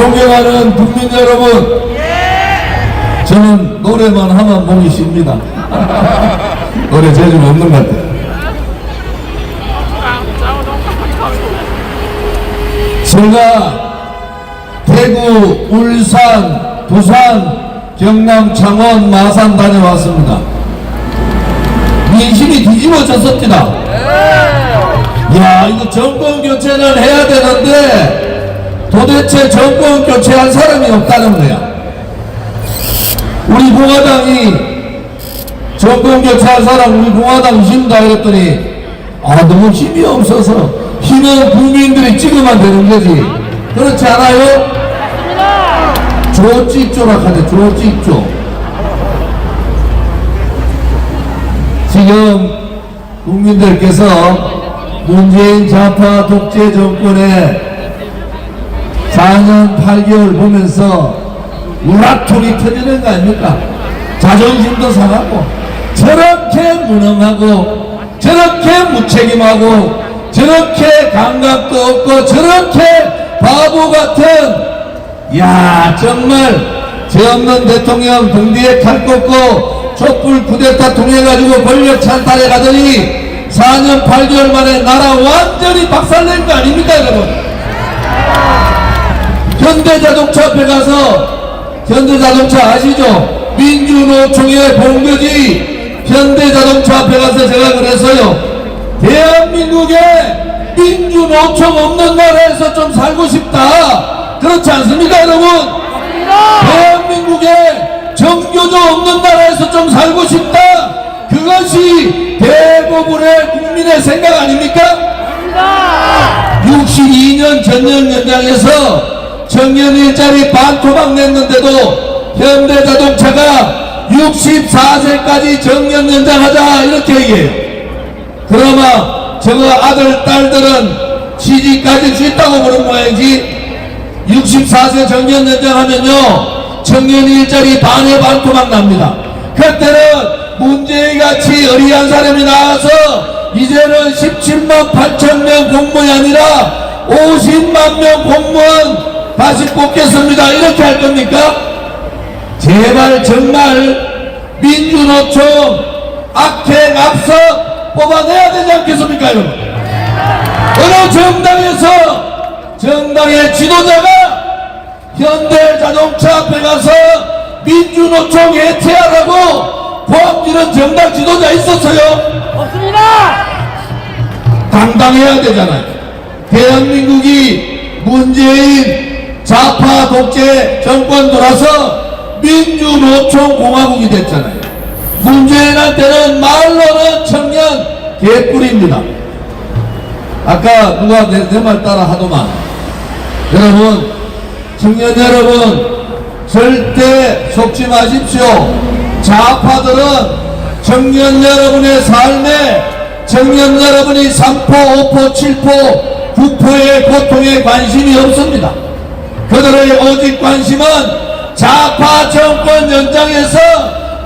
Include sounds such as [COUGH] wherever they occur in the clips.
존경하는 국민 여러분, 저는 노래만 하면 목이 쉽니다. [LAUGHS] 노래 재주는 없는 것 같아요. 제가 대구, 울산, 부산, 경남, 창원, 마산 다녀왔습니다. 민심이 뒤집어졌습니다. 야, 이거 정권 교체는 해야 되는데 도대체 정권 교체한 사람이 없다는 거야. 우리 공화당이 정권 교체한 사람 우리 공화당 힘다 그랬더니 아 너무 힘이 없어서 힘은 국민들이 찍으면 되는 거지. 그렇지 않아요? 조직조라 하네 조직조. 지금 국민들께서 문재인 좌파 독재 정권의 4년 8개월 보면서 우라통이 터지는 거 아닙니까? 자존심도 상하고 저렇게 무능하고 저렇게 무책임하고 저렇게 감각도 없고 저렇게 바보 같은 야 정말 죄 없는 대통령 등뒤에 칼 꽂고 촛불 쿠데타 통해가지고 권력 찬탈해 가더니 4년 8개월 만에 나라 완전히 박살낸 거 아닙니까 여러분 현대자동차 앞에 가서 현대자동차 아시죠? 민주노총의 본거지 현대자동차 앞에 가서 제가 그랬어요 대한민국에 민주노총 없는 나라에서 좀 살고 싶다 그렇지 않습니까 여러분? 대한민국에 정교조 없는 나라에서 좀 살고 싶다 그것이 대부분의 국민의 생각 아닙니까? 62년 전년 연장에서 청년 일자리 반토막 냈는데도 현대자동차가 64세까지 정년 연장하자 이렇게 얘기해요. 그러면 저거 아들 딸들은 취직까지 수 있다고 보는 모양이지 64세 정년 연장하면요 청년 일자리 반에 반토막 납니다. 그때는 문재인 같이 어리한 사람이 나와서 이제는 17만 8천 명 공무원이 아니라 50만 명 공무원 다시 뽑겠습니다. 이렇게 할 겁니까? 제발 정말 민주노총 악행 앞서 뽑아내야 되지 않겠습니까 여러분? 어느 정당에서 정당의 지도자가 현대자동차 앞에 가서 민주노총 해체하라고 포함지는 정당 지도자 있었어요? 없습니다. 당당해야 되잖아요. 대한민국이 문재인 좌파 독재 정권 돌아서 민주노총 공화국이 됐잖아요. 문재인한테는 말로는 청년 개꿀입니다. 아까 누가 내 말 따라 하더만 여러분 청년 여러분 절대 속지 마십시오. 좌파들은 청년 여러분의 삶에 청년 여러분이 3포, 5포, 7포, 9포의 고통에 관심이 없습니다. 그들의 오직 관심은 좌파 정권 연장에서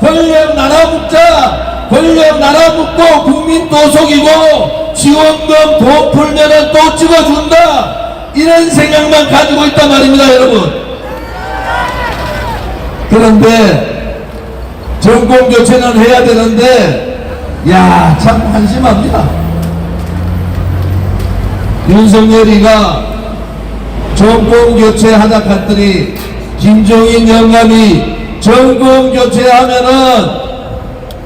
권력 나눠 묻자, 권력 나눠 묻고 국민 또 속이고 지원금 돈 풀면은 또 찍어준다. 이런 생각만 가지고 있단 말입니다, 여러분. 그런데 정권 교체는 해야 되는데 야 참 한심합니다. 윤석열이가 정권 교체하자 했더니 김종인 영감이 정권 교체하면은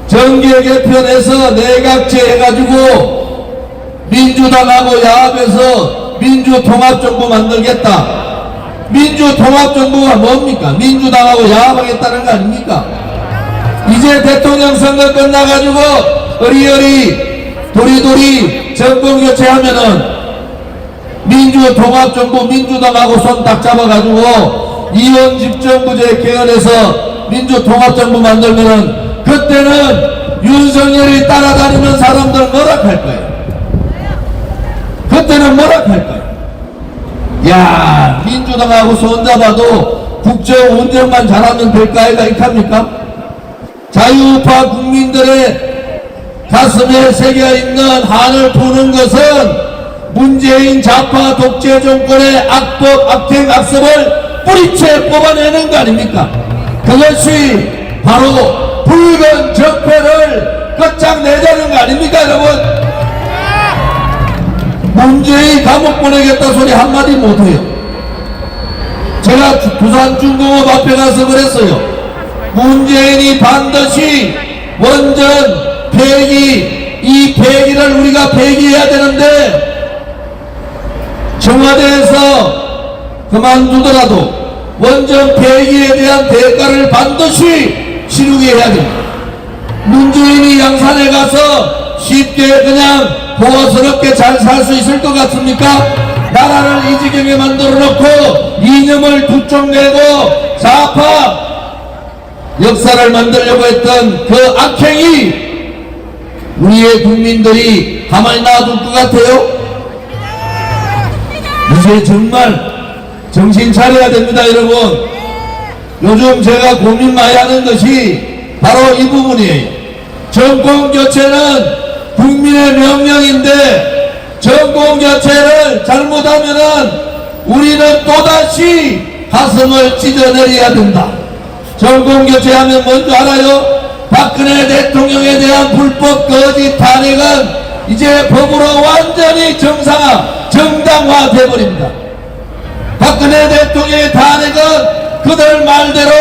정계 개편해서 내각제 해가지고 민주당하고 야합해서 민주통합정부 만들겠다. 민주통합정부가 뭡니까? 민주당하고 야합하겠다는 거 아닙니까? 이제 대통령 선거 끝나가지고 어리어리 도리도리 정권 교체하면은 민주통합정부 민주당하고 손 딱 잡아가지고 이원 집정부제 개헌해서 민주통합정부 만들면은 그때는 윤석열이 따라다니는 사람들 뭐라 할 거예요? 그때는 뭐라 할 거예요? 야 민주당하고 손 잡아도 국정 운영만 잘하면 될까 아이가 이합니까 자유우파 국민들의 가슴에 새겨 있는 한을 푸는 것은 문재인 좌파 독재 정권의 악법 악행 악습을 뿌리채 뽑아내는 거 아닙니까? 그것이 바로 붉은 적폐를 끝장내자는 거 아닙니까 여러분? 문재인 감옥 보내겠다 소리 한마디 못해요. 제가 주- 부산 중공업 앞에 가서 그랬어요. 문재인이 반드시 원전 폐기, 이 폐기를 우리가 폐기해야 되는데 청와대에서 그만두더라도 원전 폐기에 대한 대가를 반드시 치르게 해야 됩니다. 문재인이 양산에 가서 쉽게 그냥 보호스럽게 잘 살 수 있을 것 같습니까? 나라를 이 지경에 만들어 놓고 이념을 두쪽 내고 좌파 역사를 만들려고 했던 그 악행이 우리의 국민들이 가만히 놔둘 것 같아요? 이제 정말 정신 차려야 됩니다, 여러분. 요즘 제가 고민 많이 하는 것이 바로 이 부분이에요. 정권 교체는 국민의 명령인데 정권 교체를 잘못하면은 우리는 또다시 가슴을 찢어내려야 된다. 정권 교체하면 뭔지 알아요? 박근혜 대통령에 대한 불법 거짓 탄핵은 이제 법으로 완전히 정상화, 정당화 돼 버립니다. 박근혜 대통령의 탄핵은 그들 말대로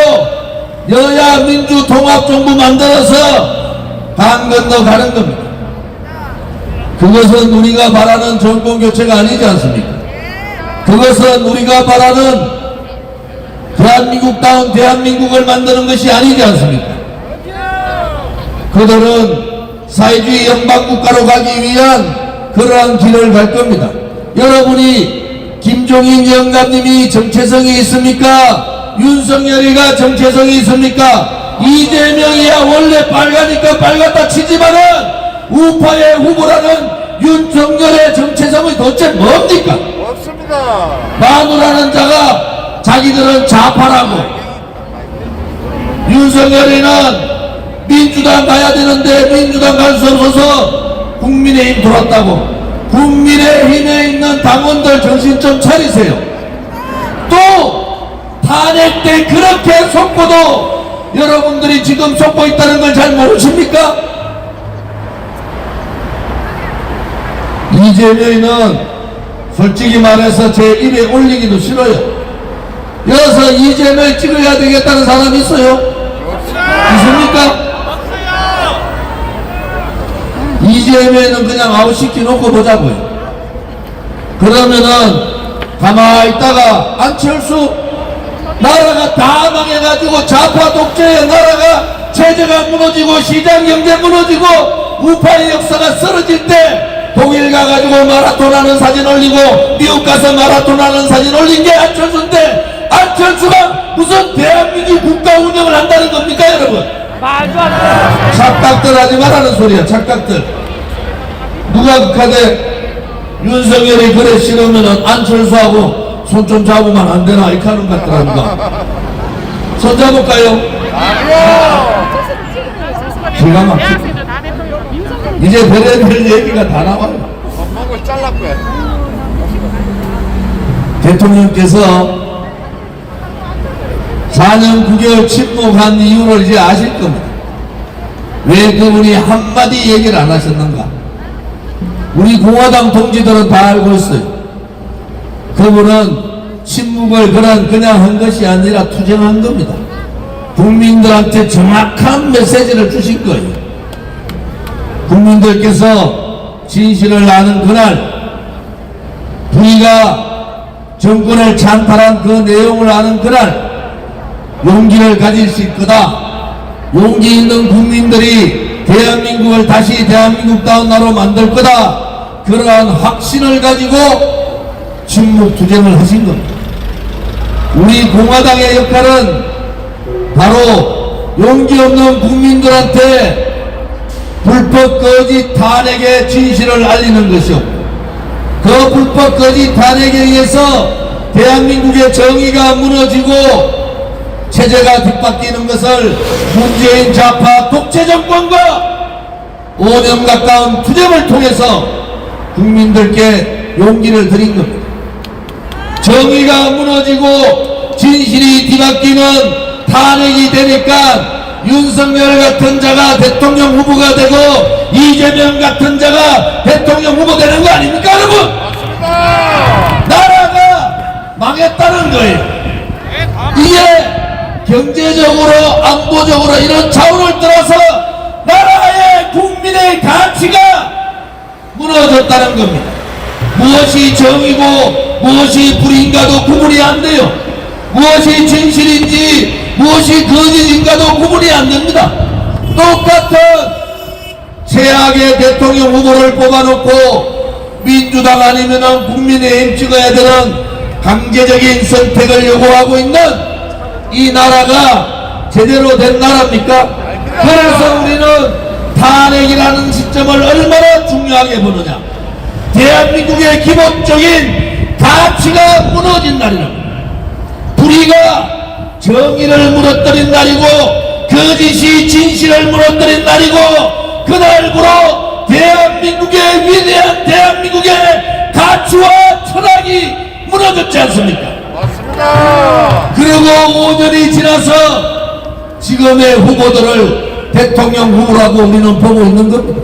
여야 민주 통합 정부 만들어서 강 건너 가는 겁니다. 그것은 우리가 바라는 정권 교체가 아니지 않습니까? 그것은 우리가 바라는 대한민국다운 대한민국을 만드는 것이 아니지 않습니까? 그들은 사회주의 연방국가로 가기 위한 그러한 길을 갈 겁니다. 여러분이 김종인 영감님이 정체성이 있습니까? 윤석열이가 정체성이 있습니까? 이재명이야 원래 빨가니까 빨갛다 치지만은 우파의 후보라는 윤석열의 정체성이 도대체 뭡니까? 없습니다. 마누라는 자가 자기들은 좌파라고 윤석열이는 민주당 가야 되는데 민주당 갈 수 없어서 국민의힘 돌았다고 국민의힘에 있는 당원들 정신 좀 차리세요 또 탄핵 때 그렇게 속고도 여러분들이 지금 속고 있다는 걸 잘 모르십니까? 이재명이는 솔직히 말해서 제 입에 올리기도 싫어요. 여기서 이재명 찍어야 되겠다는 사람 있어요? 있습니까? 이재명은 그냥 아웃시키 놓고 보자고요. 그러면은 가만히 있다가 안철수 나라가 다 망해가지고 좌파 독재의 나라가 체제가 무너지고 시장 경제 무너지고 우파의 역사가 쓰러질 때 독일 가가지고 마라톤 하는 사진 올리고 미국 가서 마라톤 하는 사진 올린 게 안철수인데 안철수가 무슨 대한민국 국가 운영을 한다는 겁니까 여러분 말도 안 돼. 착각들 하지 말라는 소리야 착각들 누가 극하대 윤석열이 그래 싫으면은 안철수하고 손 좀 잡으면 안 되나 이렇게 하는 것 같더라니까 손 잡을까요? 기가 막히네. 대학생들 다 대통령 윤석열 이제 별의별 얘기가 다 나와요 잘랐고요. 대통령께서 4년 9개월 침묵한 이유를 이제 아실 겁니다. 왜 그분이 한마디 얘기를 안 하셨는가? 우리 공화당 동지들은 다 알고 있어요. 그분은 침묵을 그런 그냥 한 것이 아니라 투쟁한 겁니다. 국민들한테 정확한 메시지를 주신 거예요. 국민들께서 진실을 아는 그날 우리가 정권을 찬탈한 그 내용을 아는 그날 용기를 가질 수 있거다. 용기 있는 국민들이 대한민국을 다시 대한민국다운 나라로 만들 거다. 그러한 확신을 가지고 침묵 투쟁을 하신 겁니다. 우리 공화당의 역할은 바로 용기 없는 국민들한테 불법 거짓 탄핵의 진실을 알리는 것이었고 그 불법 거짓 탄핵에 의해서 대한민국의 정의가 무너지고 체제가 뒷바뀌는 것을 문재인 좌파 독재 정권과 5년 가까운 투쟁을 통해서 국민들께 용기를 드린 겁니다. 정의가 무너지고 진실이 뒤바뀌면 탄핵이 되니까 윤석열 같은 자가 대통령 후보가 되고 이재명 같은 자가 대통령 후보 되는 거 아닙니까 여러분? 맞습니다. 나라가 망했다는 거예요. 이게 경제적으로 안보적으로 이런 차원을 떠나서 나라의 국민의 가치가 무너졌다는 겁니다. 무엇이 정이고 무엇이 불인가도 구분이 안 돼요. 무엇이 진실인지 무엇이 거짓인가도 구분이 안 됩니다. 똑같은 최악의 대통령 후보를 뽑아놓고 민주당 아니면은 국민의힘 찍어야 되는 강제적인 선택을 요구하고 있는 이 나라가 제대로 된 나라입니까? 그래서 우리는 탄핵이라는 시점을 얼마나 중요하게 보느냐. 대한민국의 기본적인 가치가 무너진 날이랍니다. 불의가 정의를 무너뜨린 날이고 거짓이 진실을 무너뜨린 날이고 그날부로 대한민국의 위대한 대한민국의 가치와 철학이 무너졌지 않습니까? 그리고 5년이 지나서 지금의 후보들을 대통령 후보라고 우리는 보고 있는 겁니다.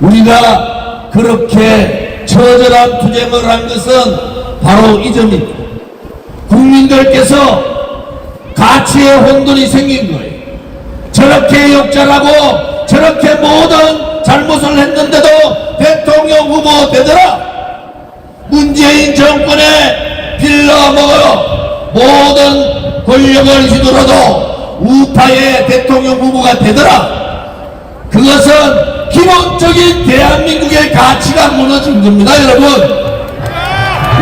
우리가 그렇게 처절한 투쟁을 한 것은 바로 이 점입니다. 국민들께서 가치의 혼돈이 생긴 거예요. 저렇게 역잘하고 저렇게 모든 잘못을 했는데도 대통령 후보 되더라. 문재인 정권에 빌려먹어 모든 권력을 휘두르도 우파의 대통령 후보가 되더라. 그것은 기본적인 대한민국의 가치가 무너진 겁니다, 여러분.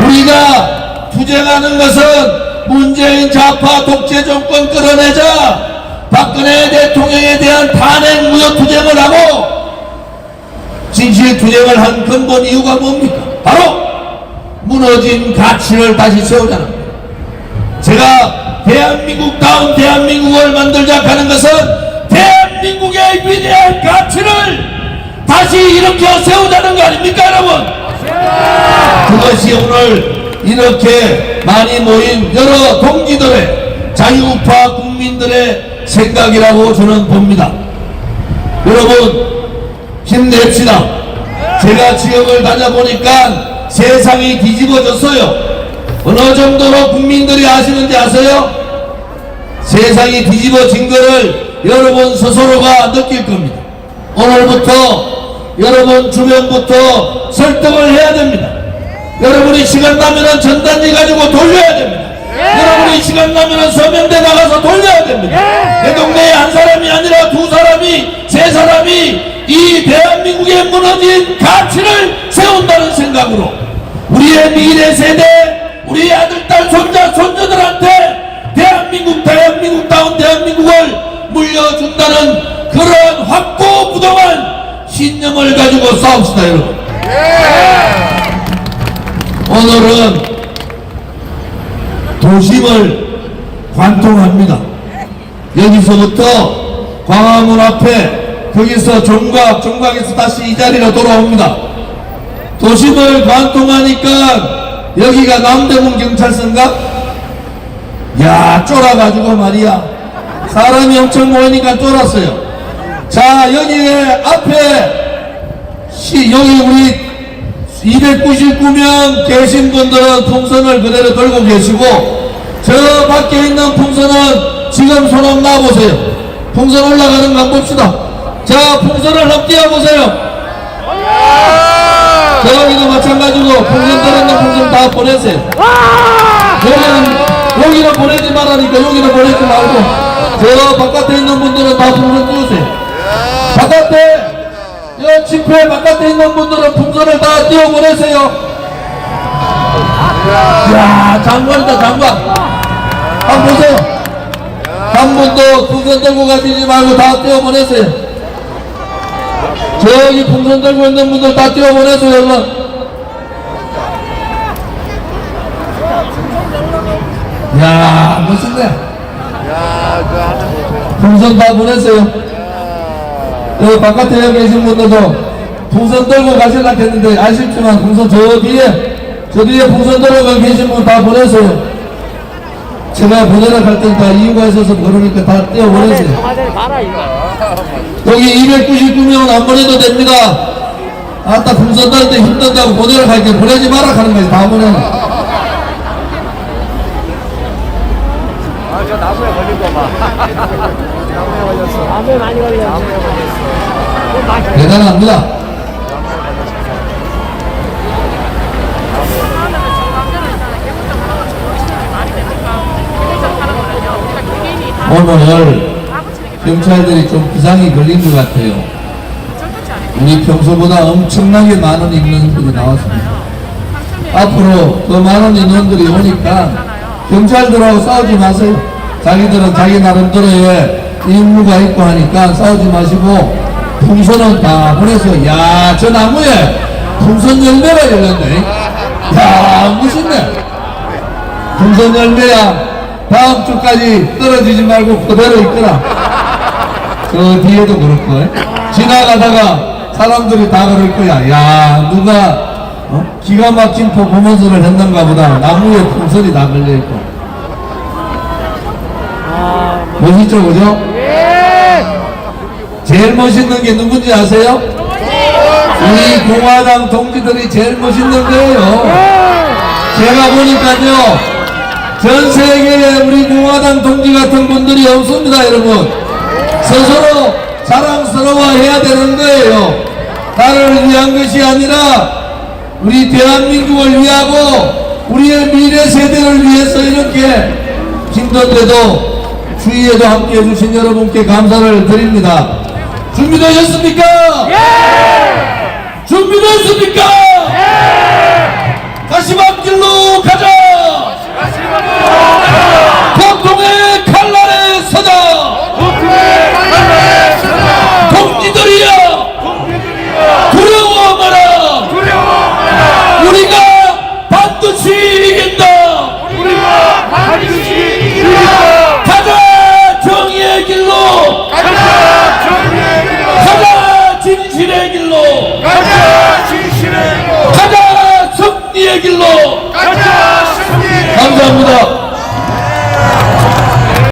우리가 투쟁하는 것은 문재인 좌파 독재 정권 끌어내자 박근혜 대통령에 대한 탄핵 무효 투쟁을 하고 진실 투쟁을 한 근본 이유가 뭡니까? 바로 무너진 가치를 다시 세우자는 거예요. 제가 대한민국 다운 대한민국을 만들자 하는 것은 대한민국의 위대한 가치를 다시 일으켜 세우자는 거 아닙니까 여러분? 그것이 오늘 이렇게 많이 모인 여러 동지들의 자유우파 국민들의 생각이라고 저는 봅니다. 여러분 힘냅시다. 제가 지역을 다녀보니까 세상이 뒤집어졌어요. 어느 정도로 국민들이 아시는지 아세요? 세상이 뒤집어진 것을 여러분 스스로가 느낄 겁니다. 오늘부터 여러분 주변부터 설득을 해야 됩니다. 여러분이 시간 나면은 전단지 가지고 돌려야 됩니다. 여러분이 시간 나면은 서명대 나가서 돌려야 됩니다. 내 동네에 한 사람이 아니라 두 사람이, 세 사람이 이 대한민국의 무너진 가치를 세운다는 생각 으로 우리의 미래 세대, 우리 아들, 딸, 손자, 손주들한테 대한민국, 대한민국다운 대한민국을 물려준다는 그런 확고 부동한 신념을 가지고 싸웁시다, 여러분. 오늘은 도심을 관통합니다. 여기서부터 광화문 앞에 거기서 종각, 종각에서 다시 이 자리로 돌아옵니다. 도심을 관통하니까 여기가 남대문 경찰서인가? 야 쫄아가지고 말이야. 사람이 엄청 모이니까 쫄았어요. 자 여기에 앞에 시, 여기 우리 299명 계신 분들은 풍선을 그대로 들고 계시고 저 밖에 있는 풍선은 지금 손 한번 놔보세요. 풍선 올라가는 거 봅시다. 자 풍선을 한번 띄워보세요 저기도 마찬가지고 풍선 들었는 풍선 다 보내세요. 여기는 여기는 보내지 말라니까 여기는 보내지 말고 저 바깥에 있는 분들은 다 풍선 띄우세요. 바깥에 여 집회 바깥에 있는 분들은 풍선을 다 띄워 보내세요. 야 장관이다 장관. 한번 보세요. 한 분도 풍선 들고 가시지 말고 다 띄워 보내세요 저기 풍선 들고 있는 분들 다 띄워 보내세요 여러분 야 멋있네. 풍선 다 보냈어요. 여기 바깥에 계신 분들도 풍선 들고 가시려고 했는데 아쉽지만 풍선 저 뒤에 저 뒤에 풍선 들어가 계신 분 다 보내세요. 제가 보내라 할땐다 이유가 있어서 그러니까 다 떼어 보내세요. 청와대 가라 이거. 여기 299명 안 보내도 됩니다. 아따 풍선 달때 힘든다고 보내라 할때 보내지 마라 하는 거지 다 보내. 아저 나무에 걸린 거 봐. [LAUGHS] 밤에 많이 걸려. 그 맛이 대단합니다. 오늘 경찰들이 좀 비상이 걸린 것 같아요. 우리 평소보다 엄청나게 많은 인원들이 나왔습니다. 앞으로 더 많은 인원들이 오니까 경찰들하고 싸우지 마세요. 자기들은 자기 나름대로의 임무가 있고 하니까 싸우지 마시고 풍선은 다 보내서 야 저 나무에 풍선 열매가 열렸네. 야 멋있네. 풍선 열매야 다음 주까지 떨어지지 말고 그대로 있거라. 저 뒤에도 그럴 거야. 지나가다가 사람들이 다 그럴 거야. 야, 누가 어? 기가 막힌 퍼포먼스를 했는가 보다. 나무에 풍선이 다 걸려있고. 멋있죠, 그죠? 제일 멋있는 게 누군지 아세요? 우리 공화당 동지들이 제일 멋있는 거예요. 제가 보니까요. 전 세계에 우리 공화당 동지 같은 분들이 없습니다, 여러분. 스스로 자랑스러워해야 되는 거예요. 나를 위한 것이 아니라 우리 대한민국을 위하고 우리의 미래 세대를 위해서 이렇게 힘든 데도 주위에도 함께 해주신 여러분께 감사를 드립니다. 준비되셨습니까? 준비됐습니까? 다시 앞길로 가자!